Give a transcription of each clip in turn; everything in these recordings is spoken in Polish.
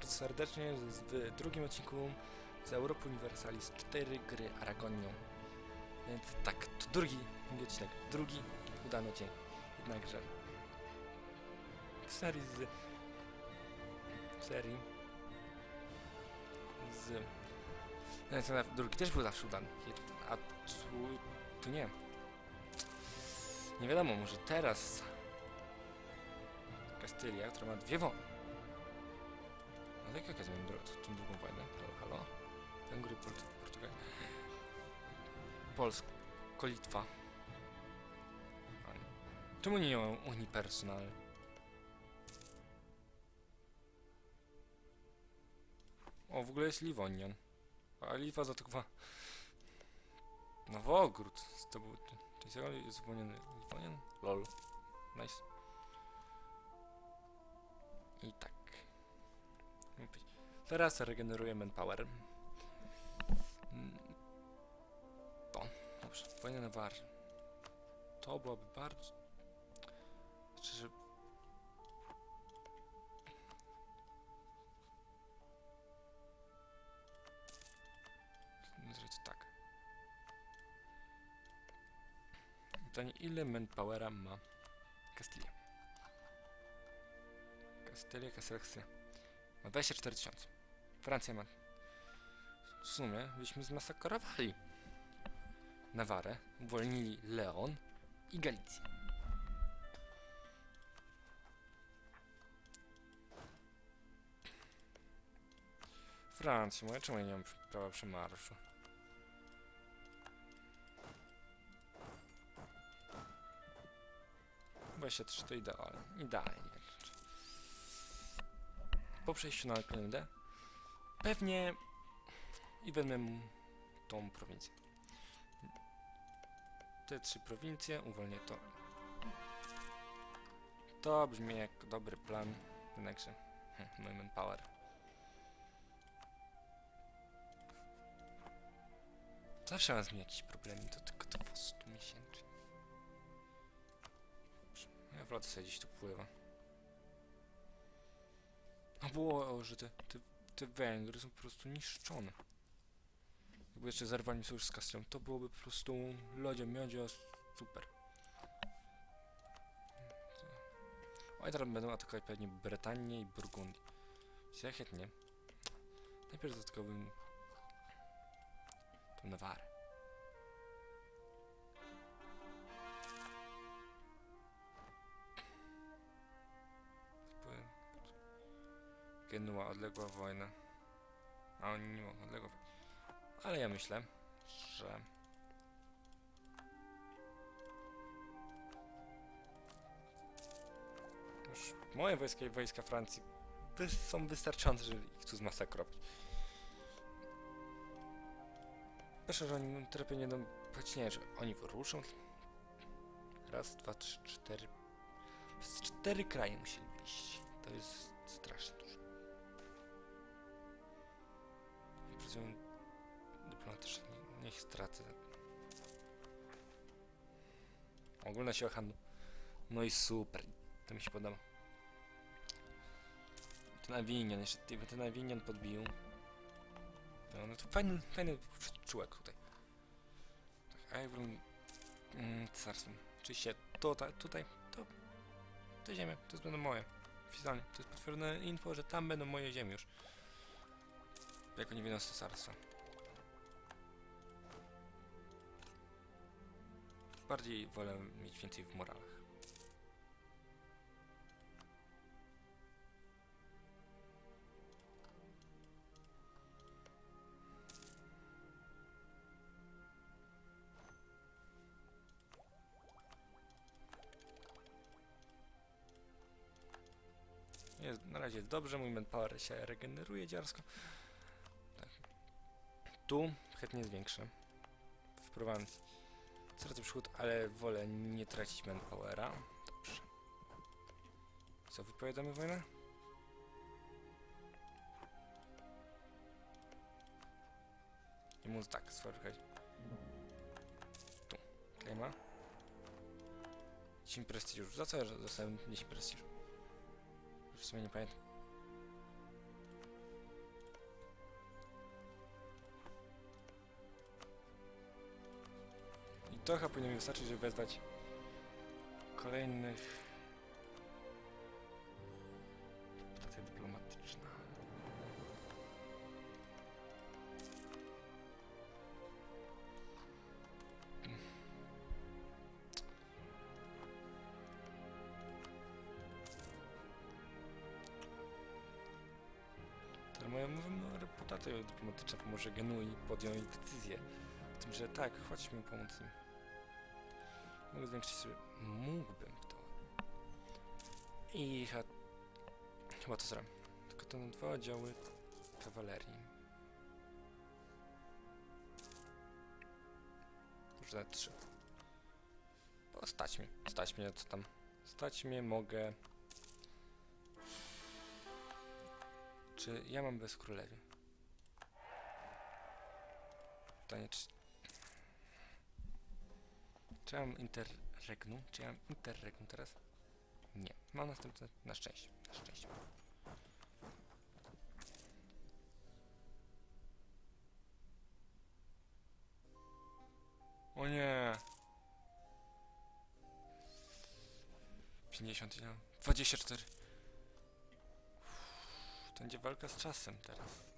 bardzo serdecznie w drugim odcinku z Europy Universalis 4 gry Aragonią. Więc tak, to drugi, odcinek, drugi udany odcinek. Jednakże w serii z w serii z ten drugi też był zawsze udany, a tu, tu nie. Nie wiadomo, może teraz Kastylia, która ma dwie wojny. Ale jak mam dro- tą drugą wojnę? Halo, halo? Węgry, Port Portugalia. Polska, Litwa. A nie. Czemu nie mają Unii Personal? O, w ogóle jest Livonian. A Litwa zaatakowała... Nowogród. To był... Czy jest zwolniony Livonian? Lol. Nice. I tak. Teraz regeneruję manpower. Mm. O, dobrze. Wojna na war. To byłoby bardzo... Znaczy, że... Zrobić tak. Pytanie, ile manpowera ma Kastylia? Kastylia, Kastylia. Ma 24 tysiące. Francja ma... W sumie byśmy zmasakrowali Nawarę, uwolnili Leon i Galicję. Francja, moja czemu ja nie mam prawa przemarszu? Dwadzieścia trzy to idealnie. Idealnie. Po przejściu na Klemendę pewnie i mu tą prowincję. Te trzy prowincje, uwolnię to. To brzmi jak dobry plan, jednakże hm, i manpower. Zawsze mam z nim jakieś problemy, to tylko to po 100 miesięcznie. Ja wracę sobie gdzieś tu pływa. No było, że te Węgry są po prostu niszczone. Jakby jeszcze zerwali sojusz z Kastrią, to byłoby po prostu lodzie, miodzio, super. Oj, teraz będą atakować pewnie Brytanię i Burgundię. Chętnie. Najpierw zaatakowałbym tą Nawarę. Genua, odległa wojna. A oni nie mogą odległa wojna. Ale ja myślę, że... Już moje wojska i wojska Francji są wystarczające, żeby ich tu zmasakrować. Proszę, że oni trochę nie będą... Nie, że oni wyruszą. Raz, dwa, trzy, cztery... Z cztery kraje musieli wyjść. To jest strasznie dużo. Prezydent dyplomatyczny, niech stracę. Ogólna siła handlu. No i super, to mi się podoba. Ten Avignon, jeszcze ty- ten Avignon podbił. No, no to fajny, fajny człowiek tutaj. Tak, Ivron, mm, carstwem. Oczywiście tutaj, tutaj, to, te ziemie, to będą moje. Oficjalnie, to jest potwierdzone info, że tam będą moje ziemie już. Jak oni wyjdą z cesarstwa. Bardziej wolę mieć więcej w moralach. Jest, na razie jest dobrze, mój manpower się regeneruje dziarsko. Tu chętnie zwiększę. W Prowansji. Stracę przychód, ale wolę nie tracić manpowera. Dobrze. Co, wypowiadamy wojnę? I móc tak, sfabrykować. Tu. Klejma. 10 prestiżu. Za co ja dostałem 10 prestiżu? Już w sumie nie pamiętam. Chyba powinno mi wystarczyć, żeby wezwać kolejnych... Stacja dyplomatyczna. Moja moja reputacja dyplomatyczna pomoże Genui podjąć decyzję. O tym, że tak, chodźmy pomóc im. Mogę zwiększyć sobie... Mógłbym to. I chyba... Chyba to zrobię. Tylko to na dwa oddziały kawalerii. Może nawet trzy. O, stać mnie. Stać mnie, co tam. Stać mnie, mogę... Czy ja mam bez królewi? Pytanie, czy... Czy ja mam interregnum? Czy ja mam interregnum teraz? Nie. Mam następne... Na szczęście. Na szczęście. O nie! 50 ile? 24. To będzie walka z czasem teraz.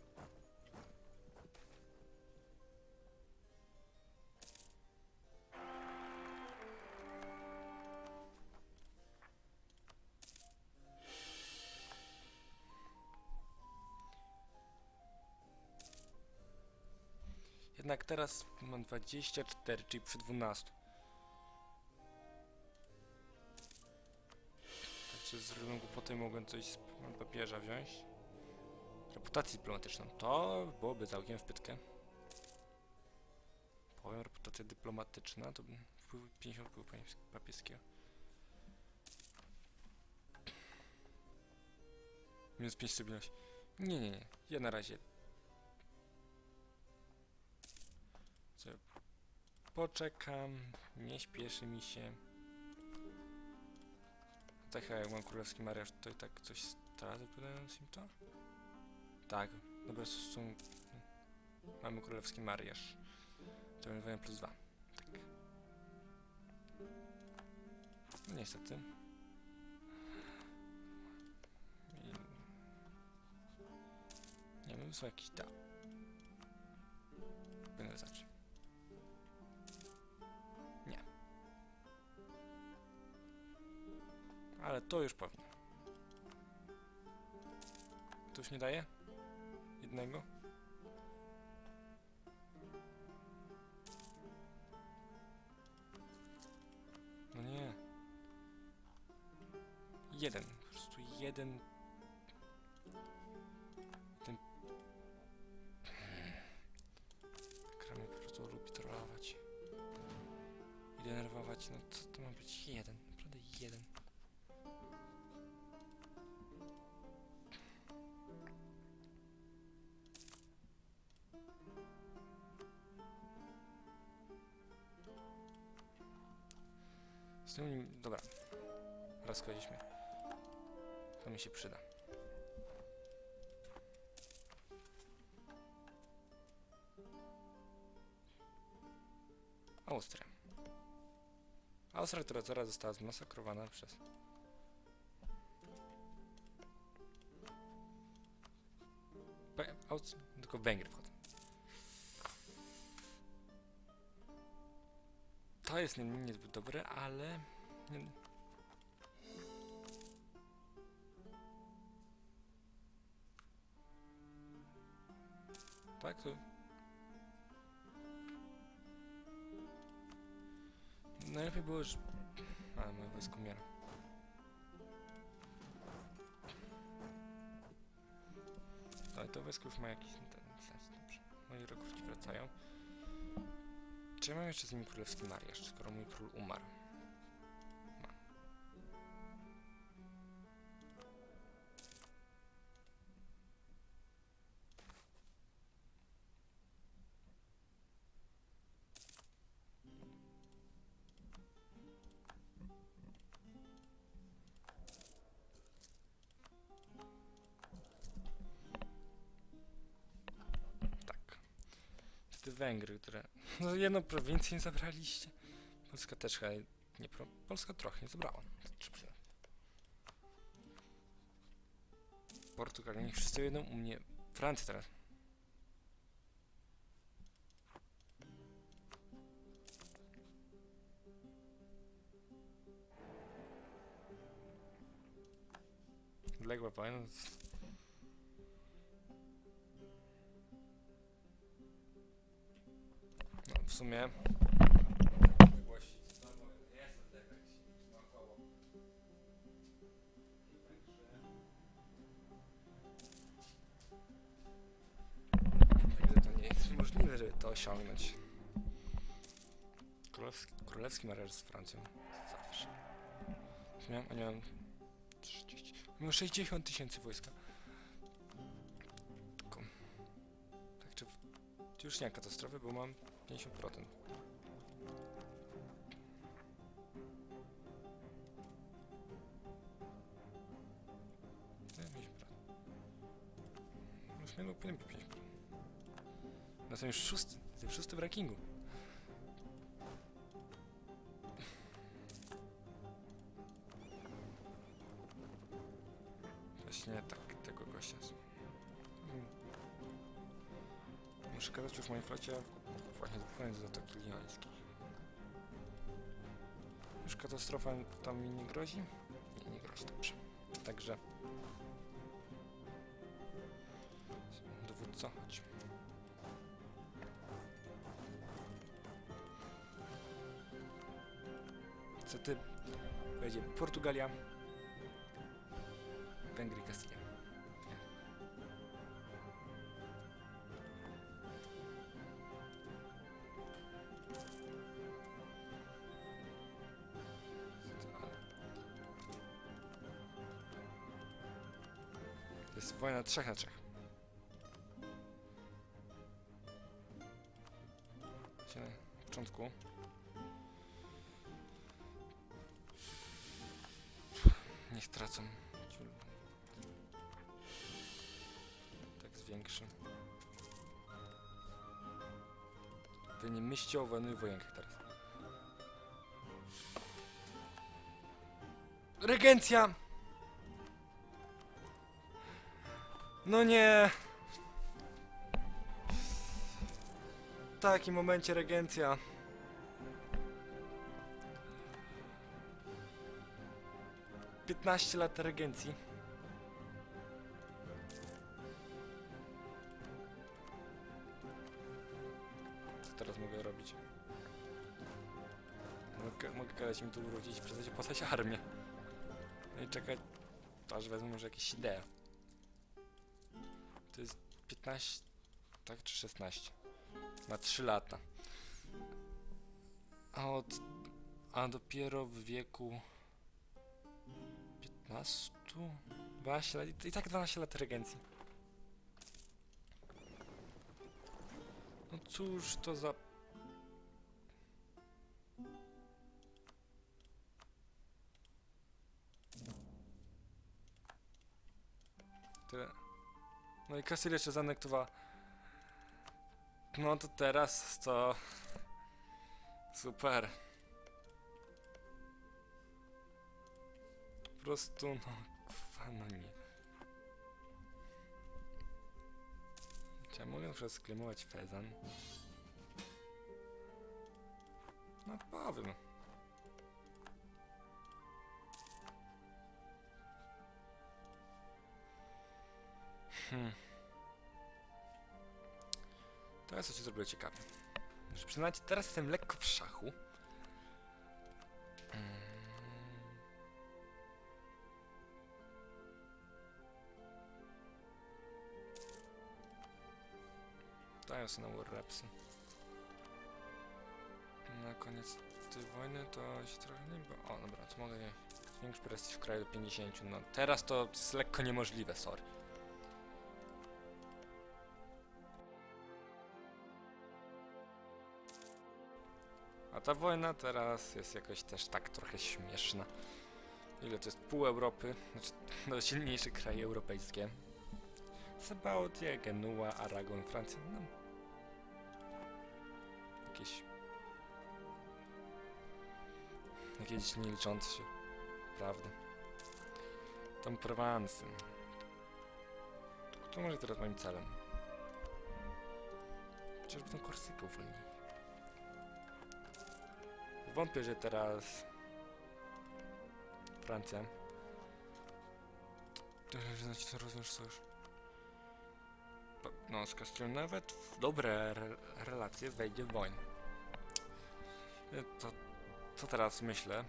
Jednak teraz mam 24, czyli przy 12. Także z zrobią głupotę mogłem coś z papieża wziąć. Reputację dyplomatyczną. To byłoby całkiem w pytkę. Powiem, reputacja dyplomatyczna to wpływ 50 wpływu papies- papieskiego. Minus 5 stabilność. Nie, nie, nie. Ja na razie poczekam. Nie śpieszy mi się. Tak, jak mam królewski mariaż, i tak coś stracę wpływając im to? Tak, dobra, są... Mamy królewski mariaż. To będzie plus dwa. Tak. No niestety. Nie wiem, są jakieś da. Będę zacząć. Ale to już powinno. To już nie daje? Jednego? No nie. Jeden. Po prostu jeden. Ten. Kramy po prostu lubi trollować. I denerwować. No co to ma być? Jeden. Naprawdę jeden. Z tym, dobra. Rozkładziliśmy. To mi się przyda. Austria. Austria, która zaraz została zmasakrowana przez... Be- Aust- tylko Węgry To jest nie- niezbyt dobre, ale... Tak, to... Najlepiej było już... Ale moje wojsko umiera. Ale to wojsko już ma jakiś ten sens, dobrze. Moi rekruci wracają. Czy ja mam jeszcze z nimi królewski mariaż, skoro mój król umarł? Węgry, które... No jedną prowincję zabraliście. Polska też chyba nie... Pro... Polska trochę zabrała. Portugalia, niech wszyscy jedą u mnie. Francja teraz. Odległa wojna. Sumie. Także to nie jest możliwe, żeby to osiągnąć. Królewski, królewski marsz z Francją. Zawsze. Miałem, a nie mam 30. Miałem 60 tysięcy wojska. Tylko. Tak w- Już nie ma katastrofy, bo mam 50%. Nie, 50%. Już nie powinien być 50%. No jestem już szósty. Jestem szósty w rankingu. Właśnie do Zatoki Liońskiej. Już katastrofa tam mi nie grozi? Nie, nie grozi, dobrze. Także... Dowódco, chodź. Niestety będzie Portugalia, Węgry i Wojna trzech na trzech. Się Na początku Niech tracą. Tak zwiększy. Wy nie myślcie o wolnych wojenkach teraz. Regencja! No nie! W takim momencie regencja. Piętnaście lat regencji. Co teraz mogę robić? Mogę, mogę kazać mi tu wrócić przestać opłacać armię. No i czekać, aż wezmę może jakieś idee. To jest 15, tak czy 16? Ma 3 lata. A od... A dopiero w wieku... 15? 12 lat, i- tak 12 lat regencji. No cóż to za... No i Kasylia jeszcze zanektowała. No to teraz to... Super. Po prostu, no, kwa, no nie. Ja mogę na przykład sklemować fezan? No powiem. Hmm. Teraz coś zrobię ciekawe. Muszę przyznać, teraz jestem lekko w szachu. Dają sobie na Warrapsy. Na koniec tej wojny to się trochę nie bo... O, dobra, to mogę nie... Zwiększ prestiż w kraju do 50. No teraz to jest lekko niemożliwe, sorry. Ta wojna teraz jest jakoś też tak trochę śmieszna. Ile to jest? Pół Europy, znaczy no, silniejsze kraje europejskie. Sabaudia, Genua, Aragon, Francja, no. Jakieś... Jakieś nie liczące się prawdy. Tam Prowansy. To może teraz moim celem. Chociażby tą Korsykę uwolnili. Wątpię, że teraz Francja znaczy rozwiąż sojusz. Bo- No, z Kastrią nawet w dobre re relacje wejdzie w wojnę. E, To, co teraz myślę,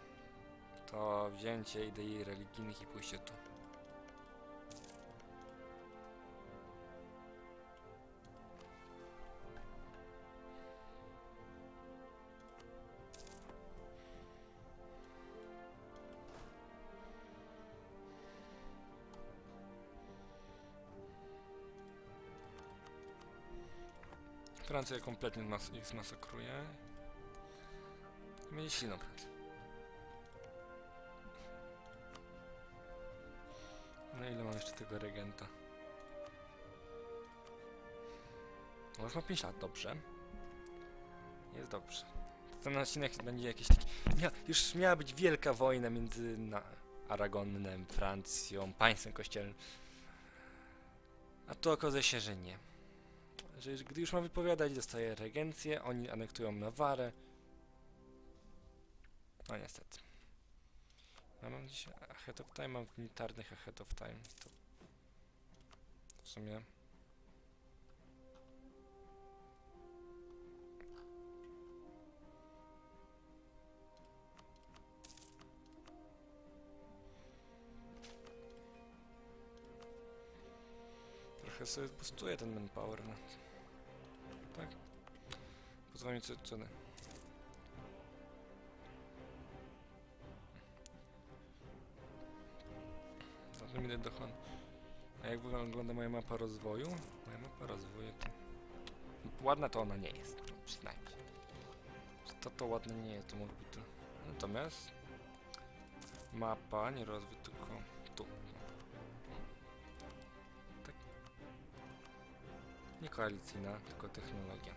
to wzięcie idei religijnych i pójście tu. Francja kompletnie nas ich zmasakruje. I będzie silną pracę. No ile mam jeszcze tego regenta? No już ma 5 lat, dobrze. Jest dobrze. Ten odcinek będzie jakiś taki... Mia... Już miała być wielka wojna między na... Aragonem, Francją, państwem kościelnym. A tu okazuje się, że nie że gdy już ma wypowiadać, dostaje regencję, oni anektują Nawarę. No niestety. Ja mam dzisiaj Ahead of Time, mam militarnych Ahead of Time. To w sumie... Trochę sobie boostuję ten manpower, no. Tak. Pozwolę mi co ceny. Zatem idę do Hon. A jak wygląda moja mapa rozwoju? Moja mapa rozwoju to... Ładna to ona nie jest, no, To to ładne nie jest, to mógł być to. Natomiast... Mapa, nie rozwój, tylko tu. Nie koalicyjna, tylko technologia.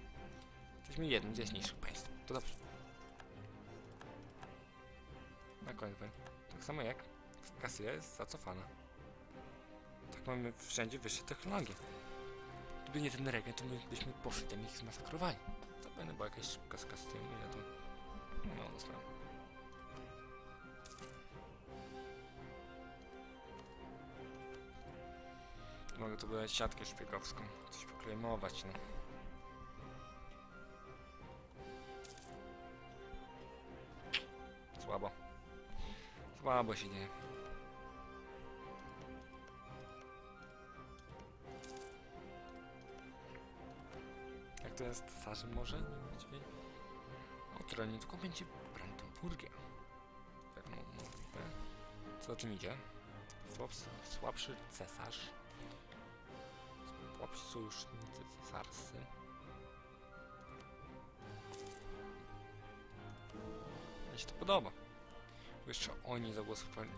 Jesteśmy jednym z jaśniejszych państw. To dobrze. Powiem. Tak samo jak Kasylia jest zacofana. Tak mamy wszędzie wyższe technologie. Gdyby nie ten region, to my byśmy poszli tam i ich zmasakrowali. Zapewne była jakaś szybka z Kasylią, ile tam... No, no Mogę tu dodać siatkę szpiegowską. Coś poklejmować, no. Słabo. Słabo się dzieje. Jak to jest cesarzem może? Nie właściwie. O tronie, tylko będzie Brandenburgia. Możliwe. Co o czym idzie? Słabszy cesarz. Sojusznicy cesarscy. Mi się to podoba. Bo jeszcze oni zagłosowali.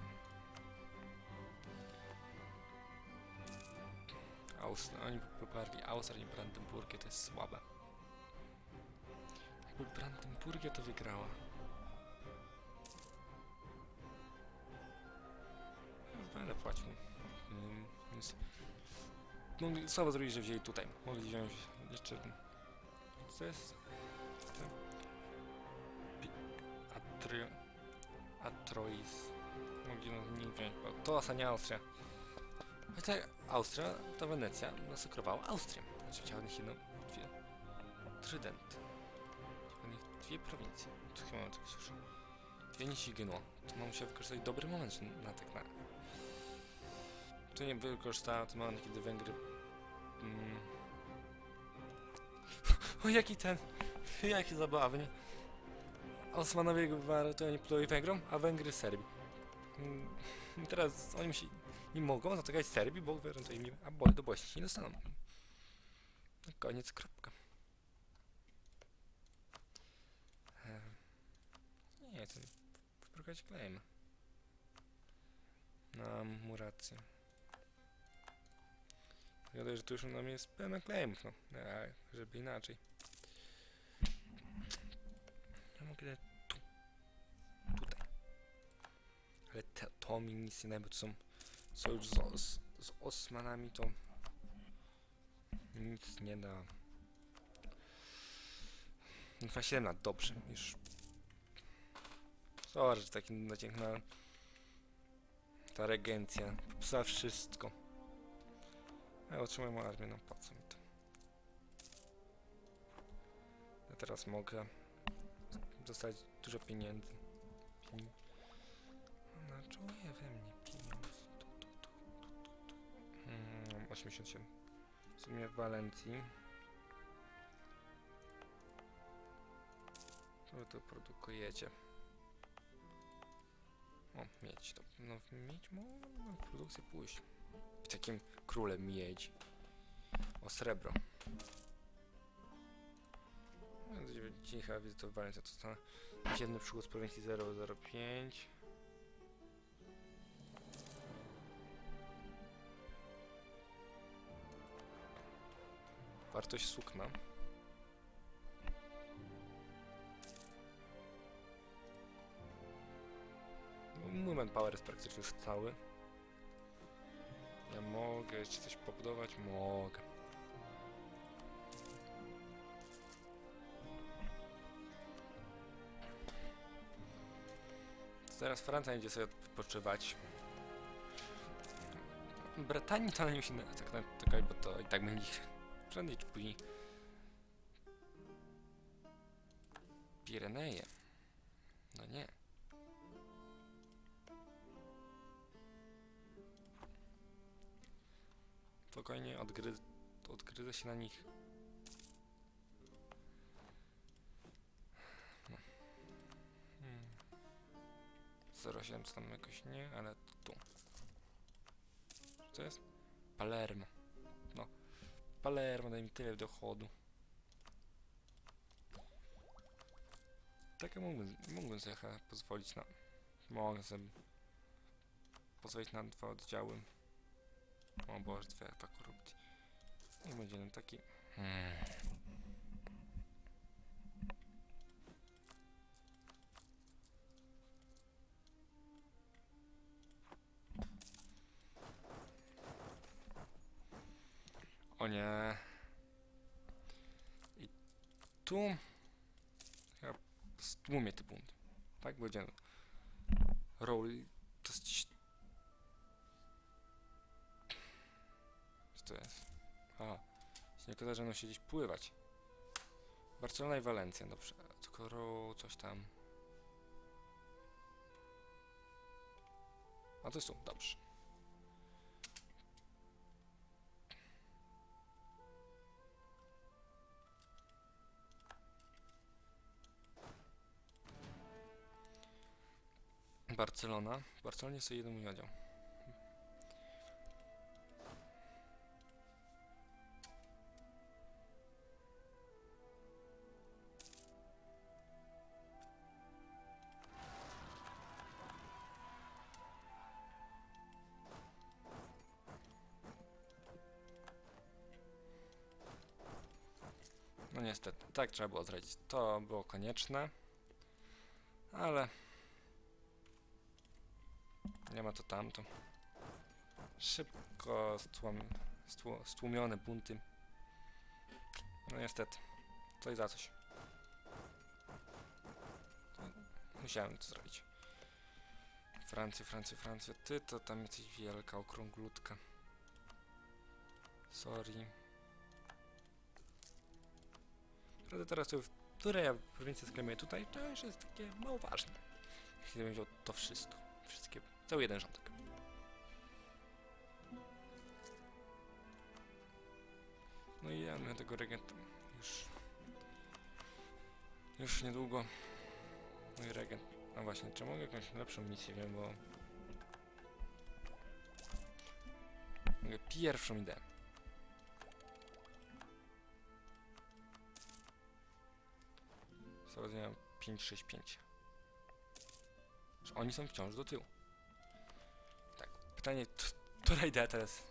Aust oni poparli Austrię i Brandenburgię, to jest słabe. Jakby Brandenburgia to wygrała. Będę płacił. Ym, Więc... Mogli, słabo zrobili, że wzięli tutaj. Mogli wziąć jeszcze... Co jest? Atry... Atrois. Mogli no, nie wziąć, bo to Asa, nie Austria. A tak, Austria, to Wenecja masakrowała Austrię. Znaczy chciała nich jedną, dwie... Nich dwie prowincje. Tu chyba mam tak słyszę. Się ginęło. To mam musiał wykorzystać dobry moment na tak na... Tu nie wykorzystałem ten moment, kiedy Węgry... Mm. o jaki ten... Jaki zabawny. Osmanowie gwar- to oni plują Węgrom, a Węgry Serbii. Mm, teraz oni się nie mogą zatykać Serbii, bo to im. A bo do Bośni nie dostaną. Koniec, kropka. Em, Nie, to wybrukać claim. No, mu rację. Wiadomo, że tu już na mnie jest pełno claimów, no. A, żeby inaczej. Ja mogę tu. Tutaj. Ale te, to mi nic nie daje, bo to są sojusz z, Os, z Osmanami, to nic nie da. 27 lat, dobrze, już. Sorry, że taki naciągnąłem. Ta regencja, popsuła wszystko. Ja otrzymuję armię, no po co mi to? Ja teraz mogę dostać dużo pieniędzy. Czuje we mnie pieniądze. Tu, tu, tu, tu, tu, tu. Mm, 87. W sumie w Walencji. Co wy tu produkujecie? O, miedź. To, no, miedź mogę w produkcję pójść. Takim królem miedź. O, srebro. Cicha wizyta w Walencji. To stanę. Dzienny przygód z prowincji 005. Wartość sukna. Mój manpower jest praktycznie cały. Ja mogę jeszcze coś pobudować? Mogę. Teraz Francja idzie sobie odpoczywać. Brytanii to ona nie musi na- tak natychmiast, bo to i tak będzie prędzej czy później. Pireneje. No nie. Spokojnie odgryz odgryzę się na nich. No. Hmm. 07 to tam jakoś nie, ale tu. Co jest? Palermo. No. Palermo daje mi tyle dochodu. Tak ja mógłbym, mógłbym sobie pozwolić na... Mogę sobie pozwolić na dwa oddziały. O Boże, dwie ta korupcji. Niech będzie jeden taki. Hmm. O nie. I tu... Ja stłumię te bunty. Tak będzie. Roll... nie okazało, że będą się gdzieś pływać. Barcelona i Walencja, dobrze. Tylko ro... coś tam. A to jest tu, dobrze. Barcelona. W Barcelonie sobie jeden mój. Tak trzeba było zrobić. To było konieczne. Ale... Nie ma to tamto. Szybko stłum, stłu, stłumione bunty. No niestety. Coś za coś. Musiałem to zrobić. Francja, Francja, Francja. Ty to tam jesteś wielka okrąglutka. Sorry. Prawda teraz której ja prowincję sklemuję tutaj, to już jest takie mało ważne. Jeśli będzie to wszystko. Wszystkie, cały jeden rządek. No i ja na tego regenta już... Już niedługo mój regent... No właśnie, czy mogę jakąś lepszą misję, wiem, bo... Mogę pierwszą ideę. Zaraz 565. Że oni są wciąż do tyłu. Tak, pytanie, która idea teraz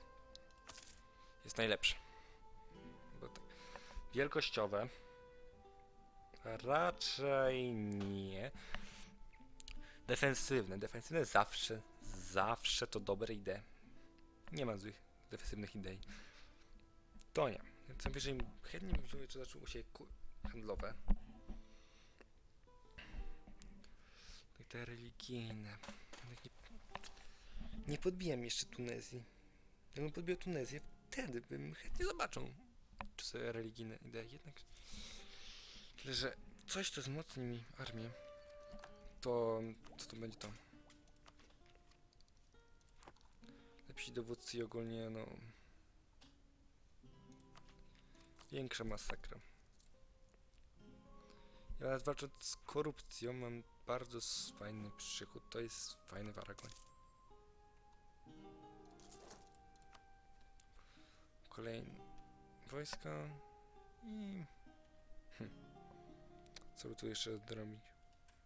jest najlepsza? Bo tak, wielkościowe raczej nie. Defensywne. Defensywne zawsze, zawsze to dobre idee. Nie ma złych defensywnych idei. To nie. Co najwyżej chętnie bym wziął, czy zaczął się handlowe. Te religijne. Nie, podbijam jeszcze Tunezji. Gdybym podbijał Tunezję, wtedy bym chętnie zobaczył, czy są religijne idee. Jednak, tyle, że coś, co wzmocni mi armię, to co to będzie to? Lepsi dowódcy i ogólnie, no... Większa masakra. Ja nawet walcząc z korupcją mam bardzo fajny przychód. To jest fajny w Aragonie. Kolejne wojska i... Hm. Co by tu jeszcze zrobić?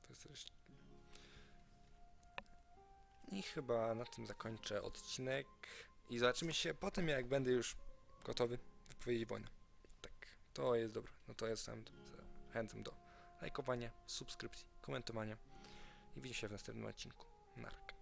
To jest reszta. I chyba na tym zakończę odcinek. I zobaczymy się potem, jak będę już gotowy wypowiedzieć wojnę. Tak, to jest dobre. No to jestem zachęcam do lajkowania, subskrypcji, komentowania. I widzimy się w następnym odcinku. Na razie.